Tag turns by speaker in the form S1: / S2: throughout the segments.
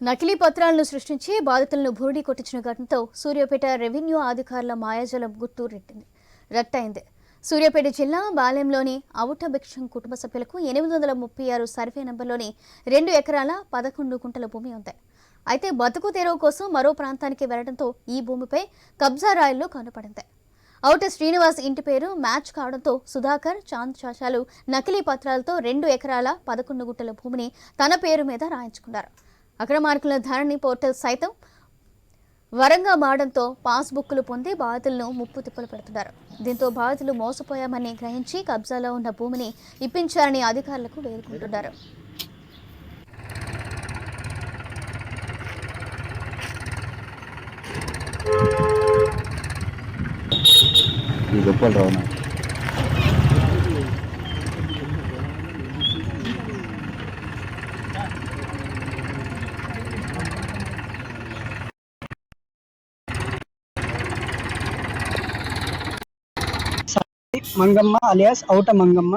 S1: నకిలీ పత్రాలను సృష్టించి బాధితులను బూడి కొట్టించిన ఘటనతో సూర్యాపేట రెవెన్యూ అధికారుల మాయాజలం గుర్తు రెట్టింది రట్టయింది సూర్యాపేట జిల్లా బాలెంలోని అవుట భిక్షం కుటుంబ సభ్యులకు ఎనిమిది వందల ముప్పై ఆరు సర్వే నెంబర్లోని రెండు ఎకరాల పదకొండు గుంటల భూమి ఉంది. అయితే బతుకు తెరువు కోసం మరో ప్రాంతానికి వెళ్ళడంతో ఈ భూమిపై కబ్జా రాయిల్లో కనపడింది అవుట శ్రీనివాస్ ఇంటి పేరు మ్యాచ్ కావడంతో సుధాకర్ చాంద్ చాచాలు నకిలీ పత్రాలతో రెండు ఎకరాల పదకొండు గుంటల భూమిని తన పేరు మీద రాయించుకున్నారు. అక్రమార్కుల ధరణి పోర్టల్ సైతం వరంగా మారడంతో పాస్బుక్లు పొంది బాధితులను ముప్పు తిప్పలు పెడుతున్నారు. దీంతో బాధితులు మోసపోయామని గ్రహించి కబ్జాలో ఉన్న భూమిని ఇప్పించారని అధికారులకు వేడుకుంటున్నారు.
S2: ఈ గొప్పలు రావు
S3: మంగమ్మ అలియాస్ అవుట మంగమ్మ.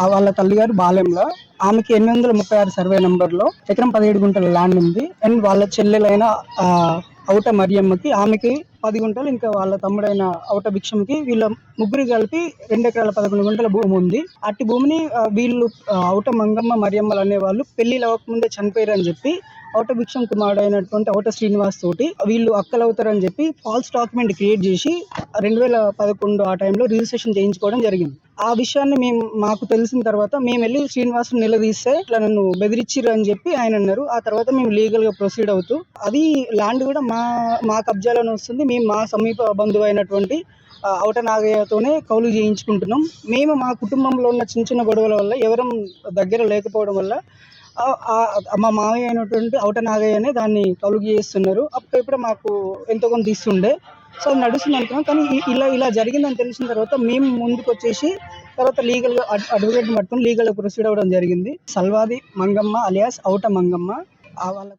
S3: ఆ వాళ్ళ తల్లిగారు బాలెంలో. ఆమెకి ఎనిమిది వందల ముప్పై ఆరు సర్వే నంబర్లో ఎకరం పదిహేడు గుంటల ల్యాండ్ ఉంది. అండ్ వాళ్ళ చెల్లెలైన అవుట మరియమ్మకి ఆమెకి పది గుంటలు ఇంకా వాళ్ళ తమ్ముడైన అవుట భిక్షంకి వీళ్ళ ముగ్గురు కలిపి రెండు ఎకరాల పదకొండు గుంటల భూమి ఉంది. అట్టి భూమిని వీళ్ళు అవుట మంగమ్మ మరియమ్మలు అనే వాళ్ళు పెళ్ళి అవ్వకముందే చనిపోయారు అని చెప్పి అవుట భిక్షం కుమారుడు అయినటువంటి అవుట శ్రీనివాస్ తోటి వీళ్ళు అక్కలవుతారని చెప్పి ఫాల్స్ డాక్యుమెంట్ క్రియేట్ చేసి రెండు వేల పదకొండు ఆ టైంలో రిజిస్ట్రేషన్ చేయించుకోవడం జరిగింది. ఆ విషయాన్ని మేము మాకు తెలిసిన తర్వాత మేము వెళ్ళి శ్రీనివాస్ నిలదీస్తే ఇట్లా నన్ను బెదిరించిర్రు అని చెప్పి ఆయన అన్నారు. ఆ తర్వాత మేము లీగల్గా ప్రొసీడ్ అవుతూ అది ల్యాండ్ కూడా మా మా కబ్జాలోనే వస్తుంది. మేము మా సమీప బంధువు అయినటువంటి ఆ, అవుట నాగయ్యతోనే కౌలు చేయించుకుంటున్నాం. మేము మా కుటుంబంలో ఉన్న చిన్న చిన్న గొడవల వల్ల ఎవరం దగ్గర లేకపోవడం వల్ల మా మామయ్య అయినటువంటి అవుట నాగయ్యనే దాన్ని కలుగు చేస్తున్నారు. అప్పుడప్పుడు మాకు ఎంతో కొంత తీస్తుండే సో అది నడుస్తుంది అనుకున్నాం. కానీ ఇలా ఇలా జరిగిందని తెలిసిన తర్వాత మేము ముందుకు వచ్చేసి తర్వాత లీగల్గా అడ్వకేట్ పట్టుకుని లీగల్గా ప్రొసీడ్ అవ్వడం జరిగింది. సల్వాది మంగమ్మ అలియాస్ అవుట మంగమ్మ. ఆ వాళ్ళ